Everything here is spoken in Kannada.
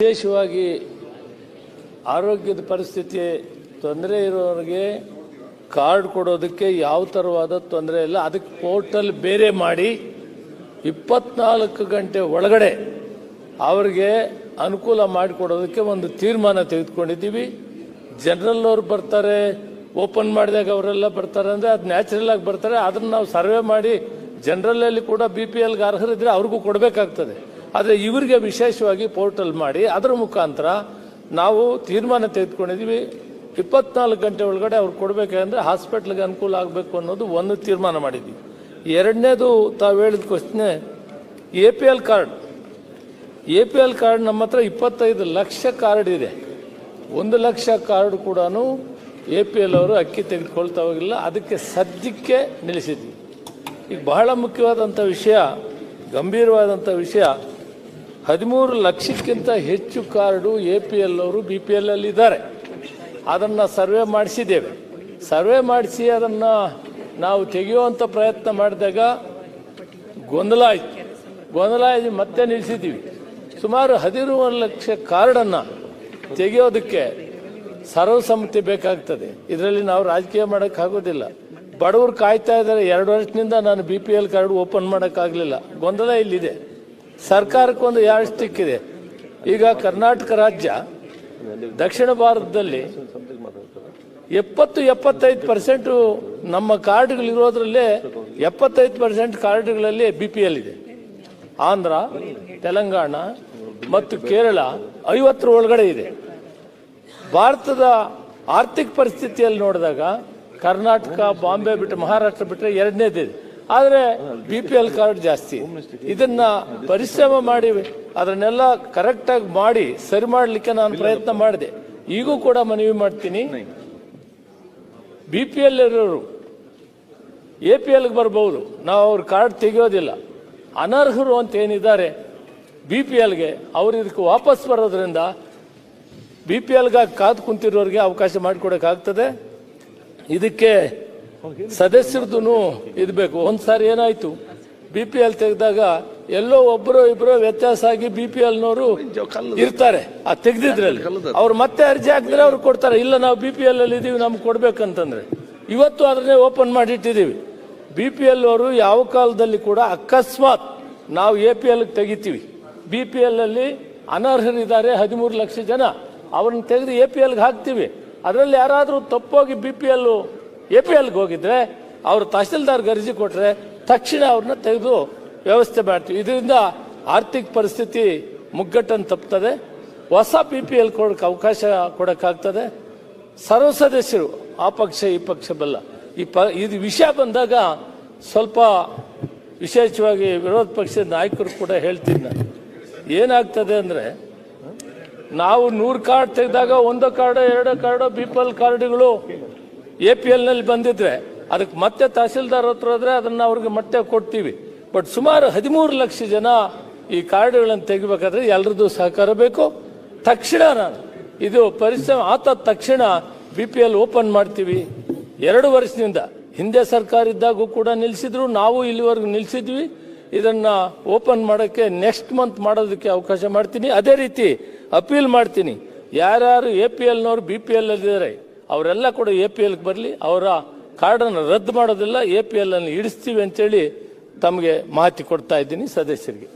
ವಿಶೇಷವಾಗಿ ಆರೋಗ್ಯದ ಪರಿಸ್ಥಿತಿ ತೊಂದರೆ ಇರೋರಿಗೆ ಕಾರ್ಡ್ ಕೊಡೋದಕ್ಕೆ ಯಾವ ಥರವಾದ ತೊಂದರೆ ಇಲ್ಲ. ಅದಕ್ಕೆ ಪೋರ್ಟಲ್ ಬೇರೆ ಮಾಡಿ ಇಪ್ಪತ್ನಾಲ್ಕು ಗಂಟೆ ಒಳಗಡೆ ಅವರಿಗೆ ಅನುಕೂಲ ಮಾಡಿಕೊಡೋದಕ್ಕೆ ಒಂದು ತೀರ್ಮಾನ ತೆಗೆದುಕೊಂಡಿದ್ದೀವಿ. ಜನರಲ್ ಅವ್ರು ಬರ್ತಾರೆ, ಓಪನ್ ಮಾಡಿದಾಗ ಅವರೆಲ್ಲ ಬರ್ತಾರೆ ಅಂದರೆ ಅದು ನ್ಯಾಚುರಲ್ ಆಗಿ ಬರ್ತಾರೆ. ಅದನ್ನು ನಾವು ಸರ್ವೆ ಮಾಡಿ ಜನರಲಲ್ಲಿ ಕೂಡ ಬಿ ಪಿ ಎಲ್ಗೆ ಅರ್ಹರಿದ್ರೆ ಅವ್ರಿಗೂ ಕೊಡಬೇಕಾಗ್ತದೆ. ಆದರೆ ಇವರಿಗೆ ವಿಶೇಷವಾಗಿ ಪೋರ್ಟಲ್ ಮಾಡಿ ಅದರ ಮುಖಾಂತರ ನಾವು ತೀರ್ಮಾನ ತೆಗೆದುಕೊಂಡಿದ್ದೀವಿ. ಇಪ್ಪತ್ನಾಲ್ಕು ಗಂಟೆ ಒಳಗಡೆ ಅವ್ರು ಕೊಡಬೇಕಂದ್ರೆ ಹಾಸ್ಪಿಟ್ಲಿಗೆ ಅನುಕೂಲ ಆಗಬೇಕು ಅನ್ನೋದು ಒಂದು ತೀರ್ಮಾನ ಮಾಡಿದ್ವಿ. ಎರಡನೇದು ತಾವು ಹೇಳಿದ question A P L card A P L card ನಮ್ಮ ಹತ್ರ ಇಪ್ಪತ್ತೈದು ಲಕ್ಷ ಕಾರ್ಡ್ ಇದೆ. ಒಂದು ಲಕ್ಷ ಕಾರ್ಡ್ ಕೂಡ ಎ ಪಿ ಎಲ್ ಅವರು ಅಕ್ಕಿ ತೆಗೆದುಕೊಳ್ತಾ ಹೋಗಿಲ್ಲ ಅದಕ್ಕೆ ಸದ್ಯಕ್ಕೆ ನಿಲ್ಲಿಸಿದ್ವಿ. ಈಗ ಬಹಳ ಮುಖ್ಯವಾದಂಥ ವಿಷಯ, ಗಂಭೀರವಾದಂಥ ವಿಷಯ, ಹದಿಮೂರು ಲಕ್ಷಕ್ಕಿಂತ ಹೆಚ್ಚು ಕಾರ್ಡು ಎ ಪಿ ಎಲ್ ಅವರು ಬಿ ಪಿ ಎಲ್ ಅಲ್ಲಿ ಇದ್ದಾರೆ ಅದನ್ನು ಸರ್ವೆ ಮಾಡಿಸಿದ್ದೇವೆ. ಸರ್ವೆ ಮಾಡಿಸಿ ಅದನ್ನು ನಾವು ತೆಗೆಯುವಂಥ ಪ್ರಯತ್ನ ಮಾಡಿದಾಗ ಗೊಂದಲ ಆಯಿತು. ಗೊಂದಲ ಆಗಿ ಮತ್ತೆ ನಿಲ್ಲಿಸಿದ್ದೀವಿ. ಸುಮಾರು ಹದಿಮೂರು ಲಕ್ಷ ಕಾರ್ಡನ್ನು ತೆಗೆಯೋದಕ್ಕೆ ಸರ್ವಸಮ್ಮತಿ ಬೇಕಾಗ್ತದೆ. ಇದರಲ್ಲಿ ನಾವು ರಾಜಕೀಯ ಮಾಡೋಕ್ಕಾಗೋದಿಲ್ಲ ಬಡವರು ಕಾಯ್ತಾ ಇದ್ದಾರೆ. ಎರಡು ವರ್ಷದಿಂದ ನಾನು B P L card open ಮಾಡೋಕ್ಕಾಗಲಿಲ್ಲ ಗೊಂದಲ ಇಲ್ಲಿದೆ. ಸರ್ಕಾರಕ್ಕೊಂದು ಯಾರು ಇದೆ? ಈಗ ಕರ್ನಾಟಕ ರಾಜ್ಯ ದಕ್ಷಿಣ ಭಾರತದಲ್ಲಿ ಎಪ್ಪತ್ತು ಎಪ್ಪತ್ತೈದು ಪರ್ಸೆಂಟು ನಮ್ಮ ಕಾರ್ಡ್ಗಳಿರೋದ್ರಲ್ಲೇ ಎಪ್ಪತ್ತೈದು ಪರ್ಸೆಂಟ್ ಕಾರ್ಡ್ಗಳಲ್ಲಿ ಬಿ ಪಿ ಎಲ್ ಇದೆ. ಆಂಧ್ರ, ತೆಲಂಗಾಣ ಮತ್ತು ಕೇರಳ ಐವತ್ತರ ಒಳಗಡೆ ಇದೆ. ಭಾರತದ ಆರ್ಥಿಕ ಪರಿಸ್ಥಿತಿಯಲ್ಲಿ ನೋಡಿದಾಗ ಕರ್ನಾಟಕ, ಬಾಂಬೆ ಬಿಟ್ಟು ಮಹಾರಾಷ್ಟ್ರ ಬಿಟ್ಟರೆ ಎರಡನೇದಿದೆ. ಆದರೆ ಬಿ ಪಿ ಎಲ್ ಕಾರ್ಡ್ ಜಾಸ್ತಿ. ಇದನ್ನ ಪರಿಶ್ರಮ ಮಾಡಿ ಅದನ್ನೆಲ್ಲ ಕರೆಕ್ಟಾಗಿ ಮಾಡಿ, ಸರಿ ಮಾಡಲಿಕ್ಕೆ ನಾನು ಪ್ರಯತ್ನ ಮಾಡಿದೆ. ಈಗೂ ಕೂಡ ಮನವಿ ಮಾಡ್ತೀನಿ. ಬಿ ಪಿ ಎಲ್ ಇರೋರು ಎ ಪಿ ಎಲ್ಗೆ ಬರ್ಬೋದು. ನಾವು ಅವ್ರ ಕಾರ್ಡ್ ತೆಗೆಯೋದಿಲ್ಲ. ಅನರ್ಹರು ಅಂತ ಏನಿದ್ದಾರೆ ಬಿ ಪಿ ಎಲ್ಗೆ ಅವ್ರು ಇದಕ್ಕೆ ವಾಪಸ್ ಬರೋದ್ರಿಂದ ಬಿ ಪಿ ಎಲ್ಗಾಗಿ ಕಾದು ಕುಂತಿರೋರಿಗೆ ಅವಕಾಶ ಮಾಡಿಕೊಡೋಕ್ಕಾಗ್ತದೆ. ಇದಕ್ಕೆ ಸದಸ್ಯರದ್ದು ಇರಬೇಕು ಒಂದ್ಸಾರಿ ಏನಾಯ್ತು? ಬಿ ಪಿ ಎಲ್ ತೆಗೆದಾಗ ಎಲ್ಲೋ ಒಬ್ಬರು ಇಬ್ಬರು ವ್ಯತ್ಯಾಸ ಆಗಿ ಬಿ ಪಿ ಎಲ್ನವರು ಇರ್ತಾರೆ. ಆ ತೆಗೆದಿದ್ರಲ್ಲಿ. ಅವ್ರು ಮತ್ತೆ ಅರ್ಜಿ ಹಾಕಿದ್ರೆ ಅವ್ರು ಕೊಡ್ತಾರೆ. ಇಲ್ಲ, ನಾವು ಬಿ ಪಿ ಎಲ್ ಅಲ್ಲಿ ಇದೀವಿ, ನಮ್ಗೆ ಕೊಡ್ಬೇಕಂತಂದ್ರೆ. ಇವತ್ತು ಅದನ್ನೇ ಓಪನ್ ಮಾಡಿಟ್ಟಿದ್ದೀವಿ. ಬಿ ಪಿ ಎಲ್ ಅವರು ಯಾವ ಕಾಲದಲ್ಲಿ ಕೂಡ ಅಕಸ್ಮಾತ್ ನಾವು ಎ ಪಿ ಎಲ್ ತೆಗಿತೀವಿ. ಬಿ ಪಿ ಎಲ್ ಅಲ್ಲಿ ಅನರ್ಹರಿದ್ದಾರೆ ಹದಿಮೂರು ಲಕ್ಷ ಜನ. ಅವ್ರನ್ನ ತೆಗೆದು ಎ ಪಿ ಎಲ್ಗೆ ಹಾಕ್ತೀವಿ. ಅದರಲ್ಲಿ ಯಾರಾದರೂ ತಪ್ಪೋಗಿ B P L A P ಎಲ್ಗೆ ಹೋಗಿದ್ರೆ ಅವರು ತಹಸೀಲ್ದಾರ್ಗೆ ಅರ್ಜಿ ಕೊಟ್ಟರೆ ತಕ್ಷಣ ಅವ್ರನ್ನ ತೆಗೆದು ವ್ಯವಸ್ಥೆ ಮಾಡ್ತೀವಿ. ಇದರಿಂದ ಆರ್ಥಿಕ ಪರಿಸ್ಥಿತಿ ಮುಗ್ಗಟ್ಟನ್ನು ತಪ್ತದೆ. ಹೊಸ ಪಿ ಪಿ ಎಲ್ ಕೊಡೋಕೆ ಅವಕಾಶ ಕೊಡೋಕ್ಕಾಗ್ತದೆ. ಸರ್ವ ಸದಸ್ಯರು ಆ ಪಕ್ಷ, ಈ ಪಕ್ಷ ಬಲ್ಲ. ಈ ಪ, ಇದು ವಿಷಯ ಬಂದಾಗ ಸ್ವಲ್ಪ ವಿಶೇಷವಾಗಿ ವಿರೋಧ ಪಕ್ಷದ ನಾಯಕರು ಕೂಡ ಹೇಳ್ತೀನಿ ನಾನು. ಏನಾಗ್ತದೆ ಅಂದರೆ ನಾವು ನೂರು ಕಾರ್ಡ್ ತೆಗೆದಾಗ ಒಂದು ಕಾರ್ಡು, ಎರಡು ಕಾರ್ಡು ಬಿ ಪಿ ಎಲ್ ಕಾರ್ಡುಗಳು ಎ ಪಿ ಎಲ್ನಲ್ಲಿ ಬಂದಿದ್ರೆ ಅದಕ್ಕೆ ಮತ್ತೆ ತಹಸೀಲ್ದಾರ್ ಹತ್ರ ಹೋದ್ರೆ ಅದನ್ನು ಅವ್ರಿಗೆ ಮತ್ತೆ ಕೊಡ್ತೀವಿ. ಬಟ್ ಸುಮಾರು ಹದಿಮೂರು ಲಕ್ಷ ಜನ ಈ ಕಾರ್ಡುಗಳನ್ನು ತೆಗಿಬೇಕಾದ್ರೆ ಎಲ್ರದ್ದು ಸಹಕಾರ ಬೇಕು. ತಕ್ಷಣ ನಾನು ಇದು ಪರಿಶ್ರಮ ಆತ ತಕ್ಷಣ ಬಿ ಪಿ ಎಲ್ ಓಪನ್ ಮಾಡ್ತೀವಿ. ಎರಡು ವರ್ಷದಿಂದ ಹಿಂದೆ ಸರ್ಕಾರ ಇದ್ದಾಗೂ ಕೂಡ ನಿಲ್ಲಿಸಿದ್ರು ನಾವು ಇಲ್ಲಿವರೆಗೂ ನಿಲ್ಲಿಸಿದ್ವಿ ಇದನ್ನ ಓಪನ್ ಮಾಡೋಕ್ಕೆ ನೆಕ್ಸ್ಟ್ ಮಂತ್ ಮಾಡೋದಕ್ಕೆ ಅವಕಾಶ ಮಾಡ್ತೀನಿ. ಅದೇ ರೀತಿ ಅಪೀಲ್ ಮಾಡ್ತೀನಿ. ಯಾರ್ಯಾರು ಎ ಪಿ ಎಲ್ನವ್ರು ಬಿ ಪಿ ಎಲ್ ಇದ್ದಾರೆ ಅವರೆಲ್ಲ ಕೂಡ ಎ ಪಿ ಎಲ್ಗೆ ಬರಲಿ, ಅವರ ಕಾರ್ಡನ್ನು ರದ್ದು ಮಾಡೋದಿಲ್ಲ ಎ ಪಿ ಎಲ್ ಅನ್ನು ಇಡಿಸ್ತೀವಿ ಅಂತೇಳಿ ತಮಗೆ ಮಾಹಿತಿ ಕೊಡ್ತಾ ಇದ್ದೀನಿ ಸದಸ್ಯರಿಗೆ.